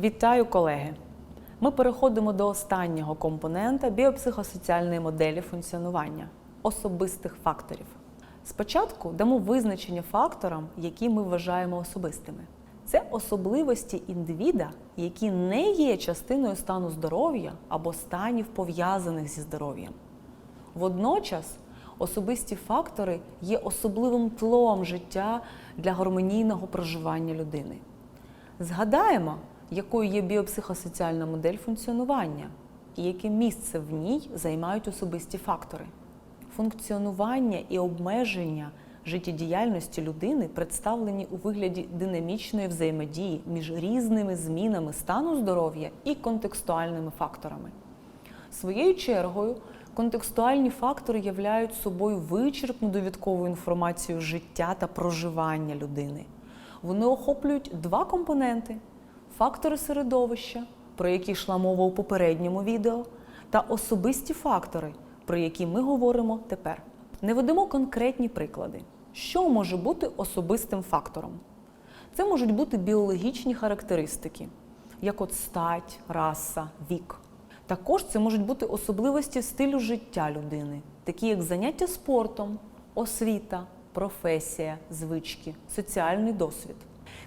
Вітаю, колеги! Ми переходимо до останнього компонента біопсихосоціальної моделі функціонування особистих факторів. Спочатку дамо визначення факторам, які ми вважаємо особистими. Це особливості індивіда, які не є частиною стану здоров'я або станів пов'язаних зі здоров'ям. Водночас особисті фактори є особливим тлом життя для гармонійного проживання людини. Згадаємо, якою є біопсихосоціальна модель функціонування і яке місце в ній займають особисті фактори. Функціонування і обмеження життєдіяльності людини представлені у вигляді динамічної взаємодії між різними змінами стану здоров'я і контекстуальними факторами. Своєю чергою, контекстуальні фактори являють собою вичерпну довідкову інформацію життя та проживання людини. Вони охоплюють два компоненти: фактори середовища, про які йшла мова у попередньому відео, та особисті фактори, про які ми говоримо тепер. Не ведемо конкретні приклади. Що може бути особистим фактором? Це можуть бути біологічні характеристики, як от стать, раса, вік. Також це можуть бути особливості стилю життя людини, такі як заняття спортом, освіта, професія, звички, соціальний досвід.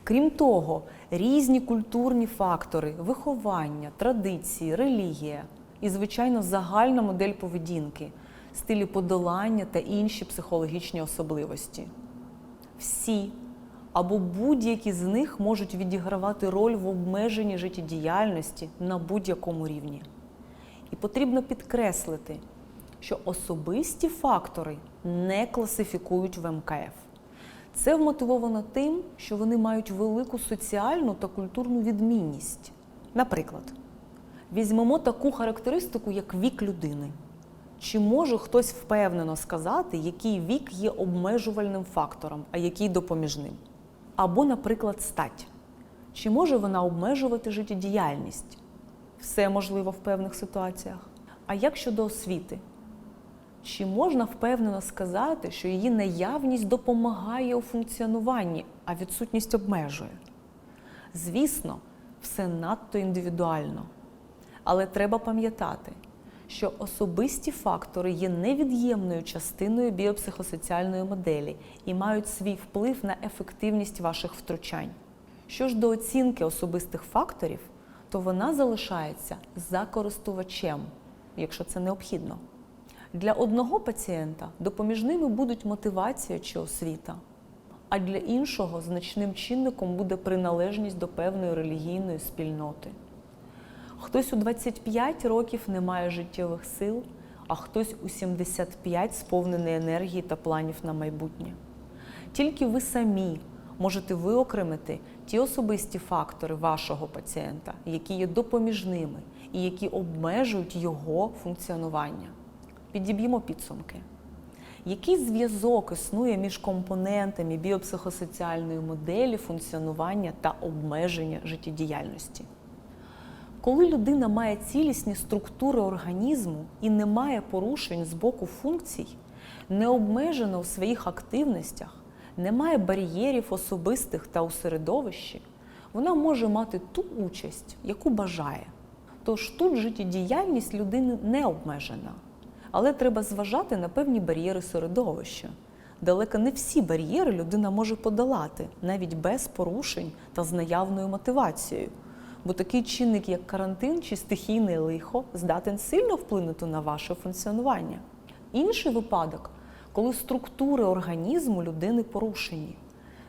Крім того, різні культурні фактори, виховання, традиції, релігія і, звичайно, загальна модель поведінки, стилі подолання та інші психологічні особливості. Всі або будь-які з них можуть відігравати роль в обмеженні життєдіяльності на будь-якому рівні. І потрібно підкреслити, що особисті фактори не класифікують в МКФ. Це вмотивовано тим, що вони мають велику соціальну та культурну відмінність. Наприклад, візьмемо таку характеристику, як вік людини. Чи може хтось впевнено сказати, який вік є обмежувальним фактором, а який допоміжним? Або, наприклад, стать. Чи може вона обмежувати життєдіяльність? Все можливо в певних ситуаціях. А як щодо освіти? Чи можна впевнено сказати, що її наявність допомагає у функціонуванні, а відсутність обмежує? Звісно, все надто індивідуально. Але треба пам'ятати, що особисті фактори є невід'ємною частиною біопсихосоціальної моделі і мають свій вплив на ефективність ваших втручань. Що ж до оцінки особистих факторів, то вона залишається за користувачем, якщо це необхідно. Для одного пацієнта допоміжними будуть мотивація чи освіта, а для іншого значним чинником буде приналежність до певної релігійної спільноти. Хтось у 25 років не має життєвих сил, а хтось у 75 сповнений енергії та планів на майбутнє. Тільки ви самі можете виокремити ті особисті фактори вашого пацієнта, які є допоміжними і які обмежують його функціонування. Підіб'ємо підсумки. Який зв'язок існує між компонентами біопсихосоціальної моделі функціонування та обмеження життєдіяльності? Коли людина має цілісні структури організму і не має порушень з боку функцій, не обмежена у своїх активностях, не має бар'єрів особистих та у середовищі, вона може мати ту участь, яку бажає. Тож тут життєдіяльність людини не обмежена. Але треба зважати на певні бар'єри середовища. Далеко не всі бар'єри людина може подолати, навіть без порушень та з наявною мотивацією. Бо такий чинник, як карантин чи стихійне лихо, здатен сильно вплинути на ваше функціонування. Інший випадок, коли структури організму людини порушені.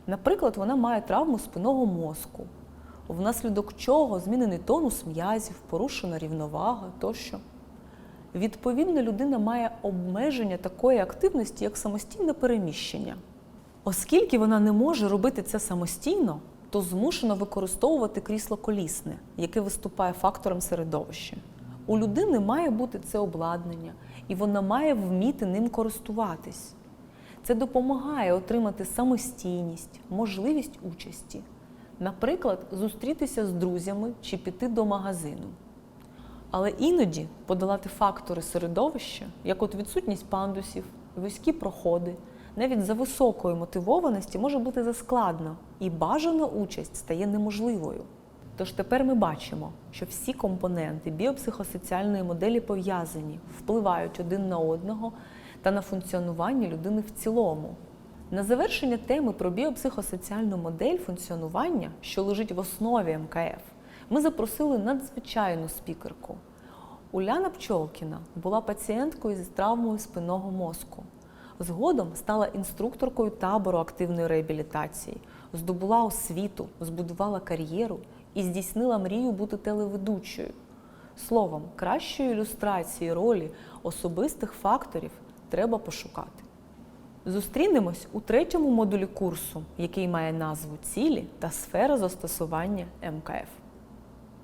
Наприклад, вона має травму спинного мозку, внаслідок чого змінений тонус м'язів, порушена рівновага тощо. Відповідно, людина має обмеження такої активності, як самостійне переміщення. Оскільки вона не може робити це самостійно, то змушена використовувати крісло колісне, яке виступає фактором середовища. У людини має бути це обладнання, і вона має вміти ним користуватись. Це допомагає отримати самостійність, можливість участі. Наприклад, зустрітися з друзями чи піти до магазину. Але іноді подолати фактори середовища, як от відсутність пандусів, вузькі проходи, навіть за високої мотивованості може бути заскладно, і бажана участь стає неможливою. Тож тепер ми бачимо, що всі компоненти біопсихосоціальної моделі пов'язані, впливають один на одного та на функціонування людини в цілому. На завершення теми про біопсихосоціальну модель функціонування, що лежить в основі МКФ, ми запросили надзвичайну спікерку. Уляна Пчолкіна була пацієнткою з травмою спинного мозку. Згодом стала інструкторкою табору активної реабілітації, здобула освіту, збудувала кар'єру і здійснила мрію бути телеведучою. Словом, кращої ілюстрації ролі особистих факторів треба пошукати. Зустрінемось у третьому модулі курсу, який має назву Цілі та сфера застосування МКФ.